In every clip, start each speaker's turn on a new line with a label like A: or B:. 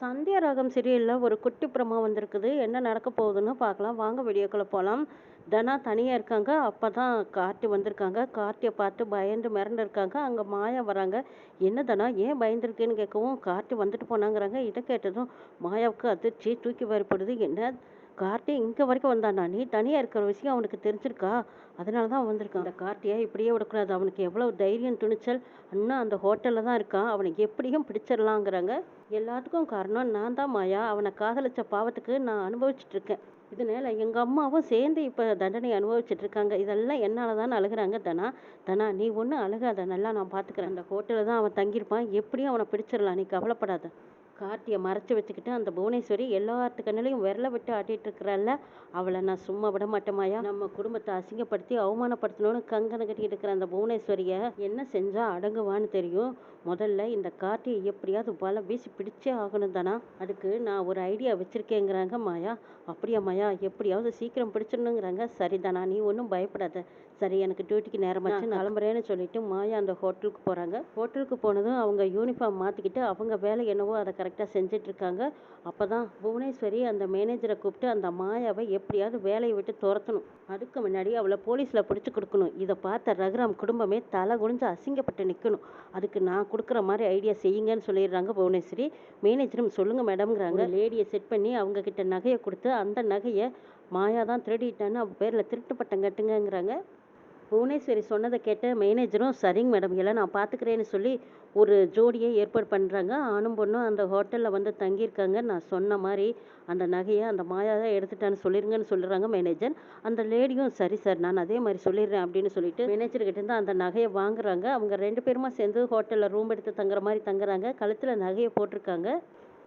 A: சந்தியா ராகம் சீரியலில் ஒரு குட்டி பிரமா வந்திருக்குது. என்ன நடக்க போகுதுன்னு பார்க்கலாம். வாங்க வீடியோக்குள்ளே போகலாம் தனா தனியாக இருக்காங்க. அப்போ தான் கார்த்தி வந்திருக்காங்க. கார்த்தியை பார்த்து பயந்து மிரண்டு இருக்காங்க. அங்கே மாயா வராங்க. என்ன தனா ஏன் பயந்துருக்குன்னு கேட்கவும் கார்த்தி வந்துட்டு போனாங்கிறாங்க. இதை கேட்டதும் மாயாவுக்கு அதிர்ச்சி தூக்கி வரப்படுது என்ன கார்த்தி இங்கே வரைக்கும் வந்தானா நீ தனியாக இருக்கிற விஷயம் அவனுக்கு தெரிஞ்சிருக்கா? அதனால தான் வந்திருக்கான். அந்த கார்த்தியை இப்படியே விடக்கூடாது. அவனுக்கு எவ்வளோ தைரியம் துணிச்சல்? அண்ணா அந்த ஹோட்டலில் தான் இருக்கான். அவனுக்கு எப்படியும் பிடிச்சிடலாங்கிறாங்க. எல்லாத்துக்கும் காரணம் நான் தான் மாயா. அவனை காதலிச்ச பாவத்துக்கு நான் அனுபவிச்சுட்டு இருக்கேன். இதனால எங்கள் அம்மாவும் சேர்ந்து இப்போ தண்டனை அனுபவிச்சுட்டு இருக்காங்க. இதெல்லாம் என்னால் தான் அழுகுறாங்க தனா. தனா நீ ஒன்றும் அழுகாத. நல்லா நான் பார்த்துக்கிறேன் அந்த ஹோட்டலில் தான் அவன் தங்கியிருப்பான். எப்படியும் அவனை பிடிச்சிடலாம். நீ கவலைப்படாத. கார்த்தியை மறைச்சி வச்சுக்கிட்டு அந்த புவனேஸ்வரி எல்லாத்து கண்ணிலையும் விரல விட்டு ஆட்டிட்டு இருக்கிறாள்ல அவளை நான் சும்மா விட மாட்டேமாயா நம்ம குடும்பத்தை அசிங்கப்படுத்தி அவமானப்படுத்தணும்னு கங்கனை கட்டிக்கிட்டு இருக்கிற அந்த புவனேஸ்வரியை என்ன செஞ்சா அடங்குவான்னு தெரியும். முதல்ல இந்த கார்த்தியை எப்படியாவது பல வீசி பிடிச்சே ஆகணும் தானா? அதுக்கு நான் ஒரு ஐடியா வச்சிருக்கேங்கிறாங்க மாயா. அப்படியா மாயா எப்படியாவது சீக்கிரம் பிடிச்சிடணுங்கிறாங்க. சரிதானா நீ ஒன்றும் பயப்படாத. சரி எனக்கு டியூட்டிக்கு நேரமாச்சு நான் கிளம்புறேன்னு சொல்லிட்டு மாயா அந்த ஹோட்டலுக்கு போகிறாங்க ஹோட்டலுக்கு போனதும் அவங்க யூனிஃபார்ம் மாற்றிக்கிட்டு அவங்க வேலை என்னவோ அதை கரெக்டாக செஞ்சிட்ருக்காங்க. அப்போ தான் புவனேஸ்வரி அந்த மேனேஜரை கூப்பிட்டு அந்த மாயாவை எப்படியாவது வேலையை விட்டு துரத்தணும். அதுக்கு முன்னாடி அவளை போலீஸில் பிடிச்சி கொடுக்கணும். இதை பார்த்த ரகுராம் குடும்பமே தலை குனிஞ்சு அசிங்கப்பட்டு நிற்கணும் அதுக்கு நான் கொடுக்குற மாதிரி ஐடியா செய்யுங்கன்னு சொல்லிடுறாங்க புவனேஸ்வரி. மேனேஜரும் சொல்லுங்கள் மேடம்ங்கிறாங்க லேடியை செட் பண்ணி அவங்க கிட்ட நகையை கொடுத்து அந்த நகையை மாயா தான் திருடிட்டான்னு அவள் பேரில் திருட்டு பட்டம் கட்டுங்கங்கிறாங்க. புவனேஸ்வரி சொன்னதை கேட்ட மேனேஜரும் சரிங்க மேடம் எல்லாம் நான் பார்த்துக்கிறேன்னு சொல்லி ஒரு ஜோடியை ஏற்பாடு பண்ணுறாங்க ஆணும் பொண்ணும் அந்த ஹோட்டலில் வந்து தங்கியிருக்காங்க. நான் சொன்ன மாதிரி அந்த நகையை அந்த மாயா தான் எடுத்துட்டான்னு சொல்லிருங்கன்னு சொல்லுறாங்க மேனேஜர் அந்த லேடியும் சரி சார் நான் அதே மாதிரி சொல்லிடுறேன் அப்படின்னு சொல்லிட்டு மேனேஜர்கிட்ட இருந்து அந்த நகையை வாங்குறாங்க. அவங்க ரெண்டு பேருமா சேர்ந்து ஹோட்டலில் ரூம் எடுத்து தங்குற மாதிரி தங்குறாங்க. கழுத்தில் நகையை போட்டிருக்காங்க.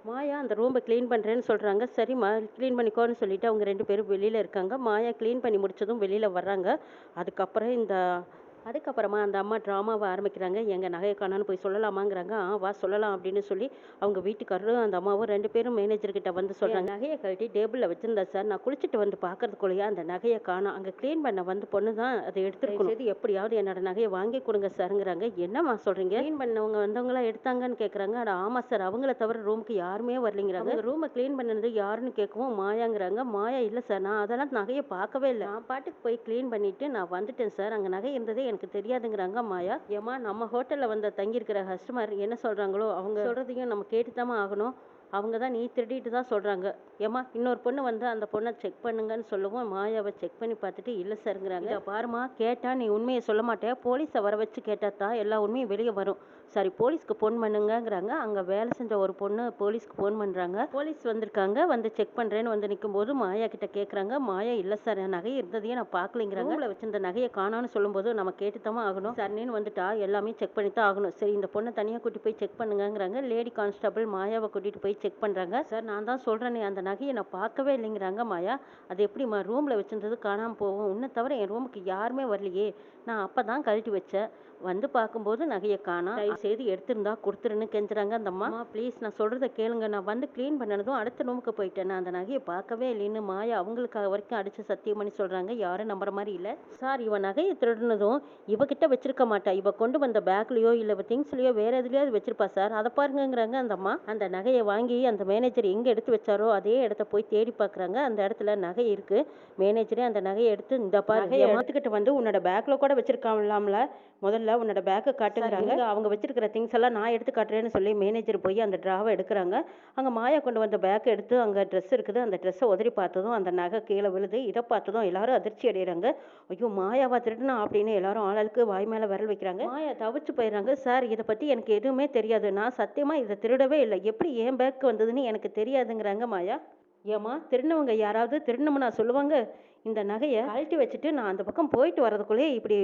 A: மாயா அந்த ரூமை க்ளீன் பண்ணுறேன்னு சொல்கிறாங்க சரிம்மா க்ளீன் பண்ணிக்கோன்னு சொல்லிவிட்டு அவங்க ரெண்டு பேரும் வெளியில் இருக்காங்க. மாயா க்ளீன் பண்ணி முடிச்சதும் வெளியில் வர்றாங்க. அதுக்கப்புறம் இந்த அதுக்கப்புறமா அந்த அம்மா ட்ராமாவை ஆரம்பிக்கிறாங்க. எங்கள் நகையை காணான்னு போய் சொல்லலாமாங்கிறாங்க. ஆ வா சொல்லலாம் அப்படின்னு சொல்லி அவங்க வீட்டுக்காரரும் அந்த அம்மாவும் ரெண்டு பேரும் மேனேஜர்கிட்ட வந்து சொல்கிறாங்க நகையை கழட்டி டேபிளில் வச்சிருந்தா சார் நான் குளிச்சுட்டு வந்து பார்க்கறதுக்குள்ளேயே அந்த நகையை காணோம். அங்கே க்ளீன் பண்ண வந்து பொண்ணு தான் அதை எடுத்துருக்கணும். சரி எப்படியாவது என்னோட நகையை வாங்கி கொடுங்க சாருங்கிறாங்க. என்னம்மா சொல்கிறீங்க க்ளீன் பண்ணவங்க வந்தவங்களாம் எடுத்தாங்கன்னு கேட்குறாங்க அட ஆமாம் சார் அவங்கள தவிர ரூமுக்கு யாருமே வரலைங்கிறாங்க. ரூமை க்ளீன் பண்ணது யாருன்னு கேட்கவும் மாயாங்கிறாங்க. மாயா இல்லை சார் நான் அதெல்லாம் நகையை பார்க்கவே இல்லை. நான் பாட்டுக்கு போய் க்ளீன் பண்ணிட்டு நான் வந்துட்டேன் சார். அங்கே நகை இருந்ததே எனக்கு தெரியாதுங்கிறாங்க மாயா. ஏமா நம்ம ஹோட்டலில் வந்த தங்கியிருக்கிற கஸ்டமர் என்ன சொல்கிறாங்களோ அவங்க சொல்கிறதையும் நம்ம கேட்டுத்தாம ஆகணும். அவங்க தான் நீ திருடிட்டு தான் சொல்கிறாங்க ஏம்மா இன்னொரு பொண்ணு வந்து அந்த பொண்ணை செக் பண்ணுங்கன்னு சொல்லவும் மாயாவை செக் பண்ணி பார்த்துட்டு இல்லை சாருங்கிறாங்க. பாருமா கேட்டால் நீ உண்மையை சொல்ல மாட்டே. போலீஸை வர வச்சு கேட்டால் தான் எல்லா உண்மையும் வெளியே வரும். சரி போலீஸ்க்கு ஃபோன் பண்ணுங்கங்கிறாங்க. அங்கே வேலை செஞ்ச ஒரு பொண்ணு போலீஸ்க்கு ஃபோன் பண்ணுறாங்க போலீஸ் வந்திருக்காங்க வந்து செக் பண்ணுறேன்னு வந்து நிற்கும்போது மாயா கிட்ட கேட்குறாங்க மாயா இல்லை சார் என் நகை இருந்ததையே நான் பார்க்கலைங்கிறாங்க. ரூமில் வச்சிருந்த நகையை காணான்னு சொல்லும்போது நம்ம கேட்டுத்தான் ஆகணும். சரின்னு வந்துட்டா எல்லாமே செக் பண்ணி தான் ஆகணும். சரி இந்த பொண்ணை தனியாக கூட்டி போய் செக் பண்ணுங்கங்கிறாங்க. லேடி கான்ஸ்டபிள் மாயாவை கூட்டிகிட்டு போய் செக் பண்ணுறாங்க சார் நான் தான் சொல்கிறேனே அந்த நகையை நான் பார்க்கவே இல்லைங்கிறாங்க மாயா. அது எப்படிம்மா ரூமில் வச்சுருந்தது காணாமல் போகும். உன்னை தவிர என் ரூமுக்கு யாருமே வரலையே. நான் அப்போ தான் கழட்டி வச்சேன். வந்து பார்க்கும்போது நகையை காணோம் தயவு செய்து எடுத்திருந்தா கொடுத்துருன்னு கெஞ்சுறாங்க அந்த அம்மா. ப்ளீஸ் நான் சொல்கிறத கேளுங்க. நான் வந்து க்ளீன் பண்ணனதும் அடுத்த ரூமுக்கு போயிட்டேன். நான் அந்த நகையை பார்க்கவே இல்லைன்னு மாயா அவங்களுக்காக வரைக்கும் அடித்து சத்தியம் பண்ணி சொல்கிறாங்க யாரும் நம்புற மாதிரி இல்லை. சார் இவன் நகையை திருடினதும் இவகிட்ட வச்சிருக்க மாட்டா. இவ கொண்டு வந்த பேக்லேயோ இல்லை திங்ஸ்லையோ வேற எதுலையாவது வச்சிருப்பா சார். அதை பாருங்கங்கிறாங்க அந்த அம்மா. அந்த நகையை வாங்கி அந்த மேனேஜர் எங்கே எடுத்து வச்சாரோ அதே இடத்த போய் தேடி பார்க்குறாங்க. அந்த இடத்துல நகை இருக்கு. மேனேஜரே அந்த நகையை எடுத்து இந்த பாரு ஏமாத்துக்கிட்டு வந்து உன்னோட பேக்ல கூட வச்சிருக்காங்களாம்ல முதல்ல உன்னோட பேக்கை காட்டுங்கிறாங்க. அவங்க வச்சிருக்கிற திங்ஸ் எல்லாம் நான் எடுத்து காட்டுறேன்னு சொல்லி மேனேஜர் போய் அந்த ட்ராவை எடுக்கிறாங்க. அங்கே மாயா கொண்டு வந்த பேக்கை எடுத்து அங்கே ட்ரெஸ் இருக்குது. அந்த ட்ரெஸ்ஸை உதறி பார்த்ததும் அந்த நகை கீழே விழுது. இதை பார்த்ததும் எல்லாரும் அதிர்ச்சி அடைகிறாங்க ஐயோ மாயாவா திருடுனா அப்படின்னு எல்லாரும் ஆளாளுக்கு வாய் மேலே விரல் வைக்கிறாங்க. மாயா தவிச்சு போயிடுறாங்க சார் இதை பற்றி எனக்கு எதுவுமே தெரியாது. நான் சத்தியமாக இதை திருடவே இல்லை. எப்படி ஏன் பேக் வந்ததுன்னு எனக்கு தெரியாதுங்கிறாங்க மாயா. ஏம்மா திருடினவங்க யாராவது திருடணும்னா சொல்லுவாங்க? இந்த நகையை கழட்டி வச்சுட்டு நான் அந்த பக்கம் போயிட்டு வரதுக்குள்ளே இப்படி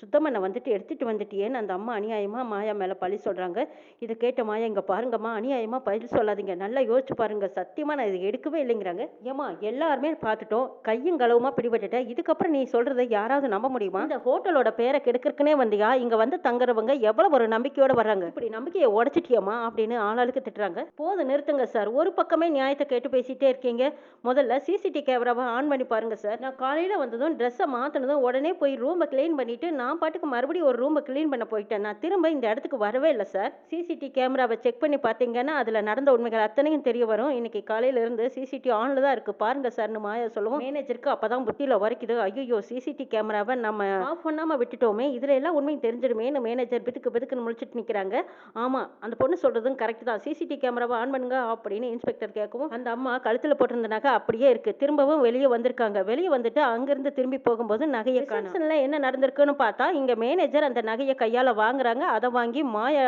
A: சுத்தம் பண்ண வந்துட்டு எடுத்துட்டு வந்துட்டியேன்னு அந்த அம்மா அநியாயமா மாயா மேலே பழி சொல்கிறாங்க இதை கேட்ட மாயா இங்கே பாருங்கம்மா அநியாயமா பழி சொல்லாதீங்க. நல்லா யோசிச்சு பாருங்க. சத்தியமாக நான் இதை எடுக்கவே இல்லைங்கிறாங்க. ஏம்மா எல்லாருமே பார்த்துட்டோம். கையும் களவுமா பிடிபட்டுட்டேன் இதுக்கப்புறம் நீ சொல்கிறத யாராவது நம்ப முடியுமா? இந்த ஹோட்டலோட பேரை கெடுக்கிறதுக்குனே வந்தியா? இங்கே வந்து தங்குறவங்க எவ்வளோ ஒரு நம்பிக்கையோட வர்றாங்க. இப்படி நம்பிக்கையை உடச்சிட்டியம்மா அப்படின்னு ஆளாளுக்கு திட்டுறாங்க. போது நிறுத்துங்க சார். ஒரு பக்கமே நியாயத்தை கேட்டு பேசிட்டே இருக்கீங்க. முதல்ல சிசிடி கேமராவை ஆன் பண்ணி பாருங்க சார். நான் காலையில் வந்ததும் ட்ரெஸ்ஸை மாற்றினதும் உடனே போய் ரூமை க்ளீன் பண்ணிவிட்டு நான் பாட்டுக்கு மறுபடியும் ஒரு ரூமை க்ளீன் பண்ண போயிட்டேன். நான் திரும்ப இந்த இடத்துக்கு வரவே இல்லை சார் சிசிடி கேமராவை செக் பண்ணி பார்த்தீங்கன்னா அதில் நடந்த உண்மைகள் அத்தனையும் தெரிய வரும். இன்றைக்கி காலையிலேருந்து சிசிடி ஆனில் தான் இருக்குது பாருங்கள் சார்னு மாயா சொல்லுவோம். மேனேஜருக்கு அப்போ தான் புத்தியில் வரைக்குது ஐயோ சிசிடி கேமராவை நம்ம ஆஃப் பண்ணாமல் விட்டுட்டோமே. இதில் எல்லாம் உண்மையும் தெரிஞ்சிடுமேன்னு மேனேஜர் பிதுக்கு பிதுக்குன்னு முழிச்சிட்டு நிற்கிறாங்க ஆமாம் அந்த பொண்ணு சொல்கிறதும் கரெக்ட் தான். சிசிடி கேமராவை ஆன் பண்ணுங்க அப்படின்னு இன்ஸ்பெக்டர் கேட்கவும் அந்த அம்மா கழுத்தில் போட்டிருந்தனாக்கா அப்படியே இருக்குது திரும்பவும் வெளியே வந்திருக்காங்க. வெளியே வந்துட்டு அங்கேருந்து திரும்பி போகும்போது நகையை காணல என்ன நடந்திருக்குன்னு பார்த்தா இங்கே மேனேஜர் அந்த நகையை கையால் வாங்குறாங்க. அதை வாங்கி மாயா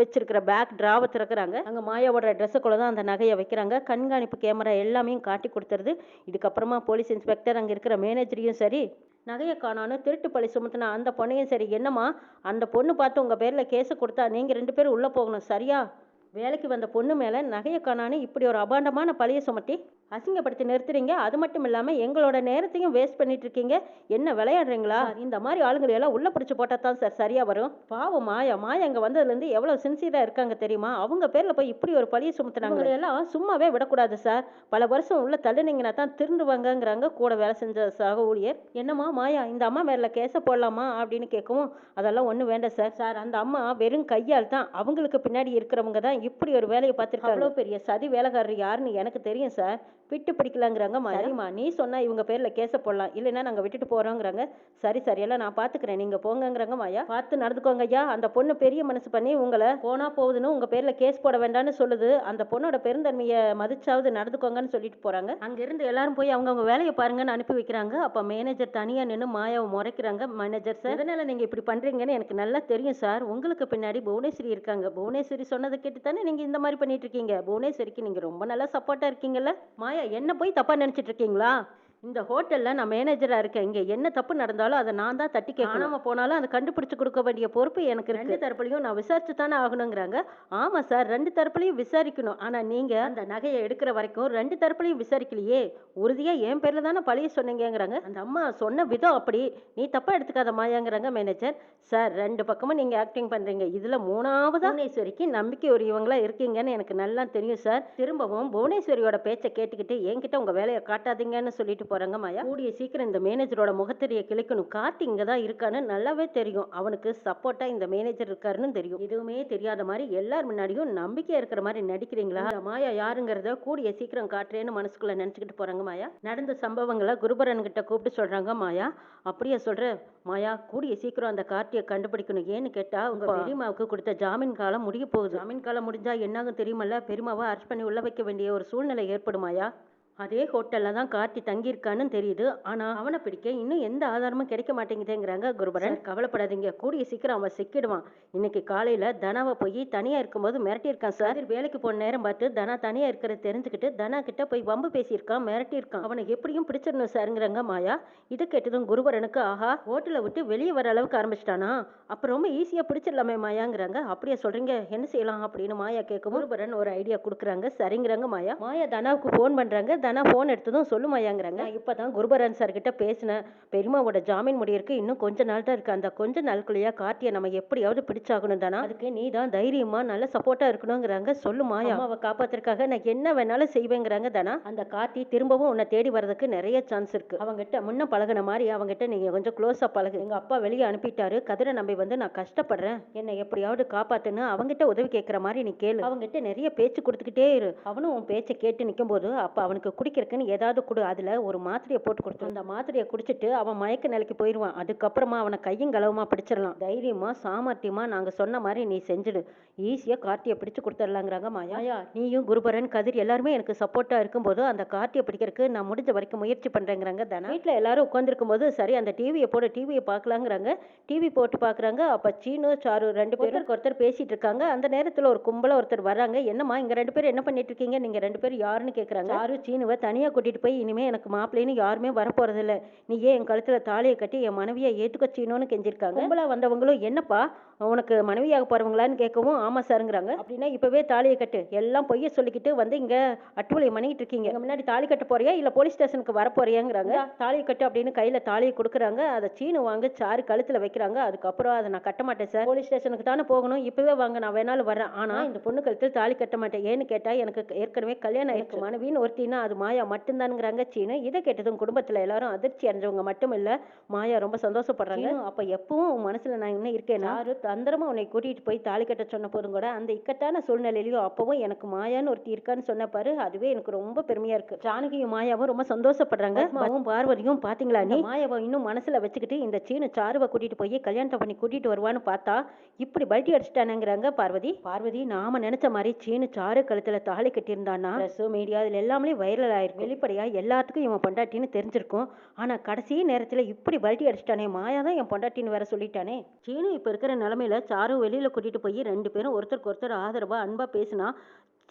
A: வச்சிருக்கிற பேக் ட்ராவை திறக்கிறாங்க. அங்கே மாயாவோட ட்ரெஸ்ஸுக்குள்ள தான் அந்த நகையை வைக்கிறாங்க. கண்காணிப்பு கேமரா எல்லாமே காட்டி கொடுத்துருது. இதுக்கப்புறமா போலீஸ் இன்ஸ்பெக்டர் அங்கே இருக்கிற மேனேஜரையும் சரி நகையை காணான்னு திருட்டு பழி சுமத்துனா அந்த பொண்ணையும் சரி என்னம்மா அந்த பொண்ணு பார்த்து உங்கள் பேரில் கேஸை கொடுத்தா நீங்கள் ரெண்டு பேரும் உள்ளே போகணும். சரியா? வேலைக்கு வந்த பொண்ணு மேலே நகையை காணான்னு இப்படி ஒரு அபாண்டமான பழியை சுமத்தி அசிங்கப்படுத்தி நிறுத்துறீங்க. அது மட்டும் இல்லாமல் எங்களோட நேரத்தையும் வேஸ்ட் பண்ணிட்டு இருக்கீங்க என்ன விளையாடுறீங்களா? இந்த மாதிரி ஆளுங்களை எல்லாம் உள்ள பிடிச்சி போட்டால் தான் சார் சரியா வரும். பாவம் மாயா. மாயா அங்கே வந்ததுலேருந்து எவ்வளோ சின்சியராக இருக்காங்க தெரியுமா? அவங்க பேரில் போய் இப்படி ஒரு பழியை சுமத்துனாங்க எல்லாம் சும்மாவே விடக்கூடாது சார். பல வருஷம் உள்ள தள்ளுனீங்கன்னா தான் திருந்துவாங்கங்கிறாங்க. கூட வேலை செஞ்ச சக ஊழியர். என்னம்மா மாயா இந்த அம்மா மேல கேஸை போடலாமா? அப்படின்னு கேட்கவும் அதெல்லாம் ஒன்றும் வேண்டாம் சார். சார் அந்த அம்மா வெறும் கையால் தான் அவங்களுக்கு பின்னாடி இருக்கிறவங்க தான் இப்படி ஒரு வேலையை பார்த்துருக்காங்க. அவ்வளோ பெரிய சதி வேலைக்காரர் யாருன்னு எனக்கு தெரியும் சார். விட்டு பிடிக்கலாங்கிறாங்க சரிம்மா நீ சொன்னா இவங்க பேர்ல கேஸ போடலாம். இல்லைன்னா நாங்க விட்டுட்டு போறோங்கிறாங்க. சரி சரி எல்லாம் நான் பாத்துக்கிறேன். நீங்க போங்கங்கிறாங்க மாயா. பார்த்து நடந்துக்கோங்க ஐயா. அந்த பொண்ணு பெரிய மனசு பண்ணி உங்களை போனா போகுதுன்னு உங்க பேர்ல கேஸ் போட வேண்டாம்னு சொல்லுது. அந்த பொண்ணோட பெருந்தன்மையை மதிச்சாவது நடந்துக்கோங்கன்னு சொல்லிட்டு போறாங்க. அங்க இருந்து எல்லாரும் போய் அவங்கவுங்க வேலையை பாருங்கன்னு அனுப்பி வைக்கிறாங்க. அப்ப மேனேஜர் தனியா நின்று மாயாவை முறைக்கிறாங்க. மேனேஜர் சார் எதனால நீங்க இப்படி பண்றீங்கன்னு எனக்கு நல்லா தெரியும் சார் உங்களுக்கு பின்னாடி புவனேஸ்வரி இருக்காங்க. புவனேஸ்வரி சொன்னதை கேட்டு தானே நீங்க இந்த மாதிரி பண்ணிட்டு இருக்கீங்க? புவனேஸ்வரிக்கு நீங்க ரொம்ப நல்லா சப்போர்ட்டா இருக்கீங்கல்ல? மாயா என்ன போய் தப்பா நினைச்சிட்டு இருக்கீங்களா? இந்த ஹோட்டலில் நான் மேனேஜராக இருக்கேன். இங்கே என்ன தப்பு நடந்தாலும் அதை நான் தான் தட்டி கேட்காம போனாலும் அதை கண்டுபிடிச்சு கொடுக்க வேண்டிய பொறுப்பு எனக்கு ரெண்டு தரப்புலையும் நான் விசாரிச்சு தானே ஆகணுங்கிறாங்க. ஆமாம் சார் ரெண்டு தரப்புலையும் விசாரிக்கணும். ஆனால் நீங்கள் அந்த நகையை எடுக்கிற வரைக்கும் ரெண்டு தரப்புலையும் விசாரிக்கலையே. உறுதியாக என் பேரில் தானே பழிய சொன்னீங்கங்கிறாங்க. அந்த அம்மா சொன்ன விதம் அப்படி. நீ தப்பாக எடுத்துக்காத மாயாங்கிறாங்க மேனேஜர் சார் ரெண்டு பக்கமும் நீங்கள் ஆக்டிங் பண்ணுறீங்க இதில் மூணாவது? புவனேஸ்வரிக்கு நம்பிக்கை உரியவங்களா இருக்கீங்கன்னு எனக்கு நல்லா தெரியும் சார். திரும்பவும் புவனேஸ்வரியோட பேச்சை கேட்டுக்கிட்டு என்கிட்ட உங்கள் வேலையை காட்டாதீங்கன்னு சொல்லிட்டு போறாங்க மாயா. கூடிய சீக்கிரம் இந்த மேனேஜரோட முகத்தறியை கிழிக்கணும். கார்த்தி இங்க தான் இருக்கான்னு நல்லாவே தெரியும். அவனுக்கு சப்போர்ட்டா இந்த மேனேஜர் இருக்காருன்னு தெரியும். எதுவுமே தெரியாத மாதிரி எல்லார் முன்னாடியும் நம்பிக்கையா இருக்கிற மாதிரி நடிக்கிறீங்களா? மாயா யாருங்கிறத கூடிய சீக்கிரம் காட்டுறேன்னு மனசுக்குள்ள நினைச்சுக்கிட்டு போறாங்க மாயா. நடந்த சம்பவங்களை குருபரன் கிட்ட கூப்பிட்டு சொல்றாங்க மாயா. அப்படியே சொல்ற மாயா கூடிய சீக்கிரம் அந்த கார்த்தியை கண்டுபிடிக்கணும். ஏன்னு கேட்டா உங்க பெரியம்மாவுக்கு கொடுத்த ஜாமீன் காலம் முடிய போகுது. ஜாமீன் காலம் முடிஞ்சா என்னாகும் தெரியுமல்ல? பெரியம்மாவை அரெஸ்ட் பண்ணி உள்ள வைக்க வேண்டிய ஒரு சூழ்நிலை ஏற்படுமாயா அதே ஹோட்டலில் தான் கார்த்தி தங்கியிருக்கான்னு தெரியுது. ஆனால் அவனை பிடிக்க இன்னும் எந்த ஆதாரமும் கிடைக்க மாட்டேங்குதுங்கிறாங்க குருபரன். கவலைப்படாதீங்க. கூடிய சீக்கிரம் அவன் சிக்கிடுவான். இன்னைக்கு காலையில் தனாவை போய் தனியாக இருக்கும்போது மிரட்டியிருக்கான் சார். வேலைக்கு போன நேரம் பார்த்து தனா தனியாக இருக்கிறத தெரிஞ்சுக்கிட்டு தனா கிட்ட போய் வம்பு பேசியிருக்கான் மிரட்டியிருக்கான். அவனை எப்படியும் பிடிச்சிடணும் சாருங்கிறாங்க மாயா. இது கேட்டதும் குருபரனுக்கு ஆஹா ஹோட்டலை விட்டு வெளியே வர அளவுக்கு ஆரம்பிச்சிட்டானா? அப்போ ரொம்ப ஈஸியாக பிடிச்சிடலாமே மாயாங்கிறாங்க. அப்படியே சொல்கிறீங்க என்ன செய்யலாம்? அப்படின்னு மாயா கேட்கும் குருபரன் ஒரு ஐடியா கொடுக்குறாங்க. சரிங்கிறாங்க மாயா. மாயா தனாவுக்கு ஃபோன் பண்ணுறாங்க தனா ஃபோன் எடுத்ததும் சொல்லுமாயாங்கிறாங்க இப்போ தான் குருபரன் சார் கிட்ட பேசினேன் பெரியம்மாவோட ஜாமீன் முடியிருக்கு இன்னும் கொஞ்ச நாள் தான் இருக்கு. அந்த கொஞ்ச நாளுக்குள்ளேயே கார்த்தியை நம்ம எப்படியாவது பிடிச்சாகணும் தானா? அதுக்கு நீ தான் தைரியமா நல்ல சப்போர்ட்டா இருக்கணுங்கிறாங்க. சொல்லுமாயா அம்மாவை காப்பாத்துறதுக்காக நான் என்ன வேணாலும் செய்வேங்கிறாங்க தானா? அந்த கார்த்தி திரும்பவும் உன்னை தேடி வர்றதுக்கு நிறைய சான்ஸ் இருக்கு. அவங்ககிட்ட முன்ன பழகுன மாதிரி அவங்ககிட்ட நீங்க கொஞ்சம் க்ளோஸா பழகு. எங்க அப்பா வெளியே அனுப்பிட்டாரு. கதிரை நம்பி வந்து நான் கஷ்டப்படுறேன். என்னை எப்படியாவது காப்பாத்துன்னு அவங்ககிட்ட உதவி கேட்குற மாதிரி நீ கேளு. அவங்ககிட்ட நிறைய பேச்சு கொடுத்துக்கிட்டே இரு. அவனும் உன் பேச்சை கேட்டு நிற்கும் போது அப்ப அவனுக்கு குடிக்கிறதுக்குன்னு ஏதாவது கொடு. அதுல ஒரு மாத்திரையை போட்டு கொடுத்து. அந்த மாத்திரையை குடிச்சிட்டு அவன் மயக்க நிலைக்கு போயிடுவான் அதுக்கப்புறமா அவனை கையும் களவுமா பிடிச்சிடலாம். தைரியமா சாமர்த்தியமா நாங்க சொன்ன மாதிரி நீ செஞ்சுடு. ஈஸியா கார்த்தியை பிடிச்சு கொடுத்துடலாங்கிறாங்க மாயா. நீயும் குருபரன் கதிர் எல்லாருமே எனக்கு சப்போர்ட்டா இருக்கும்போது அந்த கார்த்தியை பிடிக்கிறதுக்கு நான் முடிஞ்ச வரைக்கும் முயற்சி பண்றேங்கிறாங்க தானே. வீட்டுல எல்லாரும் உட்காந்துருக்கும் போது சரி அந்த டிவியை போட டிவியை பார்க்கலாங்கிறாங்க. டிவி போட்டு பார்க்குறாங்க. அப்போ சீனு சாரு ரெண்டு பேருக்கு ஒருத்தர் பேசிட்டு இருக்காங்க. அந்த நேரத்தில் ஒரு கும்பல ஒருத்தர் வராங்க என்னம்மா இங்க ரெண்டு பேரும் என்ன பண்ணிட்டு இருக்கீங்க? நீங்க ரெண்டு பேரும் யாருன்னு கேட்குறாங்க சாரு சீனுவை தனியாக கூட்டிட்டு போய் இனிமே எனக்கு மாப்பிள்ளைன்னு யாருமே வரப்போறதில்ல. நீ ஏன் என் கழுத்துல தாலியை கட்டி என் மனைவியை ஏத்துக்க சீனோன்னு கெஞ்சிருக்காங்க. கும்பலா வந்தவங்களும் என்னப்பா? உனக்கு மனைவியாக போறவங்களான்னு கேட்கவும் ஆமா சாருங்கிறாங்க. அப்படின்னா இப்பவே தாலியை கட்டு. எல்லாம் பொய்ய சொல்லிக்கிட்டு வந்து இங்க அட்டுவலை மணிக்கிட்டு இருக்கீங்க. முன்னாடி தாலி கட்ட போறியா? இல்ல போலீஸ் ஸ்டேஷனுக்கு வர போறியாங்கிறாங்க தாலியை கட்டு அப்படின்னு கையில தாலியை கொடுக்குறாங்க. அதை சீனு வாங்க சாரு கழுத்துல வைக்கிறாங்க. அதுக்கப்புறம் அதை நான் கட்ட மாட்டேன் சார். போலீஸ் ஸ்டேஷனுக்கு தானே போகணும். இப்பவே வாங்க நான் வேணாலும் வரேன் ஆனா இந்த பொண்ணு கழுத்தில் தாலி கட்ட மாட்டேன். ஏன்னு கேட்டா எனக்கு ஏற்கனவே கல்யாணம் ஆயிருக்கு. மனைவின்னு ஒருத்தினா
B: அது மாயா மட்டும்தானுங்கிறாங்க சீனு. இதை கேட்டதும் குடும்பத்துல எல்லாரும் அதிர்ச்சி அடைஞ்சவங்க மட்டும் இல்ல மாயா ரொம்ப சந்தோஷப்படுறாங்க. அப்ப எப்பவும் உன் மனசுல நான் என்ன இருக்கேன்னா யாரு தந்திரமா உன்னை கூட்டிட்டு போய் தாலி கட்ட சொன்ன போதும் கூட அந்த இக்கட்டான சூழ்நிலையிலயும் அப்பவும் எனக்கு மாயான்னு ஒருத்தி இருக்கான்னு சொன்ன பாரு அதுவே எனக்கு ரொம்ப பெருமையா இருக்கு. ஜானகியும் மாயாவும் ரொம்ப சந்தோஷப்படுறாங்க. பத்மாவும் பார்வதியும் பாத்தீங்களா நீ? மாயாவை இன்னும் மனசுல வச்சுக்கிட்டு இந்த சீனு சாருவை கூட்டிட்டு போய் கல்யாணத்தை பண்ணி கூட்டிட்டு வருவான்னு பார்த்தா இப்படி பல்ட்டி அடிச்சிட்டானுங்கிறாங்க பார்வதி. பார்வதி நாம நினைச்ச மாதிரி சீனு சாரு கழுத்துல தாலி கட்டியிருந்தான்னா ப்ரெஸ் மீடியா இதுல எல்லாமே வைரல் ஆயிருக்கும் வெளிப்படையாக எல்லாத்துக்கும் இவன் பொண்டாட்டின்னு தெரிஞ்சிருக்கும். ஆனா கடைசி நேரத்துல இப்படி பல்ட்டி அடிச்சிட்டானே. மாயா தான் என் பொண்டாட்டின்னு வேற சொல்லிட்டானே. சீனு இப்போ இருக்கிற நிலைமையில சாரு வெளியில கூட்டிட்டு போய் ரெண்டு பேரும் ஒருத்தருக்கு ஒருத்தர் ஆதரவா அன்பா பேசினா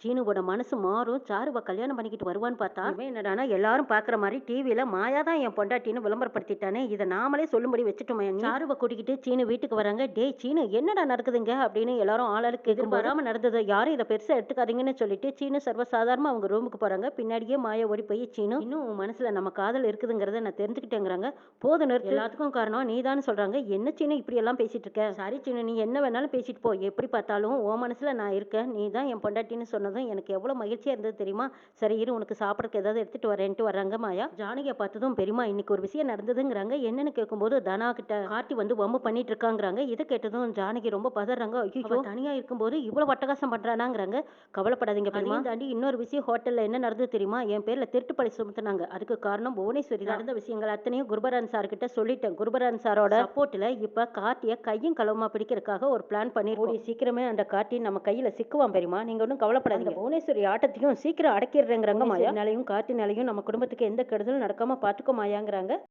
B: சீனுவோட மனசு மாறும். சாருவை கல்யாணம் பண்ணிக்கிட்டு வருவான்னு பார்த்தா இவன் என்னடானா எல்லாரும் பார்க்குற மாதிரி டிவியில் மாயா தான் என் பொண்டாட்டின்னு விளம்பரப்படுத்திட்டானே. இதை நாமளே சொல்லும்படி வச்சுட்டோமே சாருவை கூட்டிக்கிட்டு சீனு வீட்டுக்கு வராங்க. டேய் சீனு என்னடா நடக்குதுங்க? அப்படின்னு எல்லாரும் ஆளாளுக்கு எதிர்பாராம நடந்தது யாரும் இதை பெருசாக எடுத்துக்காதீங்கன்னு சொல்லிட்டு சீனு சர்வசாதாரணமாக அவங்க ரூமுக்கு போகிறாங்க பின்னாடியே மாயா ஓடி போய் சீனு இன்னும் உன் மனசில் நம்ம காதல் இருக்குதுங்கிறத நான் தெரிஞ்சுக்கிட்டேங்கிறாங்க. போதும் நிறுத்து. எல்லாத்துக்கும் காரணம் நீ தான் சொல்கிறாங்க என்ன சீனு இப்படி எல்லாம் பேசிட்டு இருக்க? சரி சீனு நீ என்ன வேணாலும் பேசிட்டு போ. எப்படி பார்த்தாலும் உன் மனசில் நான் இருக்கேன். நீ தான் என் பொண்டாட்டின்னு சொன்னதும் எனக்கு எவ்வளோ மகிழ்ச்சியாக இருந்தது தெரியுமா? சரி இரு உனக்கு சாப்பிட்றதுக்கு ஏதாவது எடுத்துட்டு வரேன்ட்டு வர்றாங்க மாயா. ஜானகியை பார்த்ததும் பெரியமா இன்னைக்கு ஒரு விஷயம் நடந்ததுங்கிறாங்க. என்னன்னு கேட்கும்போது தனா கிட்ட கார்த்தி வந்து வம்பு பண்ணிட்டு இருக்காங்கிறாங்க. இதை கேட்டதும் ஜானகி ரொம்ப பதறாங்க. ஐயோ தனியா இருக்கும்போது இவ்வளவு அட்டகாசம் பண்றானாங்கிறாங்க. கவலைப்படாதீங்க பெரியமா தாண்டி இன்னொரு விஷயம் ஹோட்டல்ல என்ன நடந்தது தெரியுமா? என் பேர்ல திருட்டு பழி சுமத்துனாங்க. அதுக்கு காரணம் புவனேஸ்வரி. நடந்த விஷயங்கள் அத்தனையும் குருபரன் சார் கிட்ட சொல்லிட்டேன். குருபரன் சாரோட சப்போர்ட்ல இப்ப கார்த்திய கையும் களவுமா பிடிக்கிறதுக்காக ஒரு பிளான் பண்ணி சீக்கிரமே அந்த கார்த்தி நம்ம கையில சிக்குவான் பெரியமா நீங்க ஒன்றும் கவலைப்படாதீங்க புவனேஸ்வரி ஆட்டத்தையும் சீக்கிரம் அடக்கிடுறேங்கிறாங்க மாயா. நிலையும் கார்த்தி நிலையும் நம்ம குடும்பத்துக்கு எந்த கெடுதலும் நடக்காம பாத்துக்கோ மாயாங்கிறாங்க.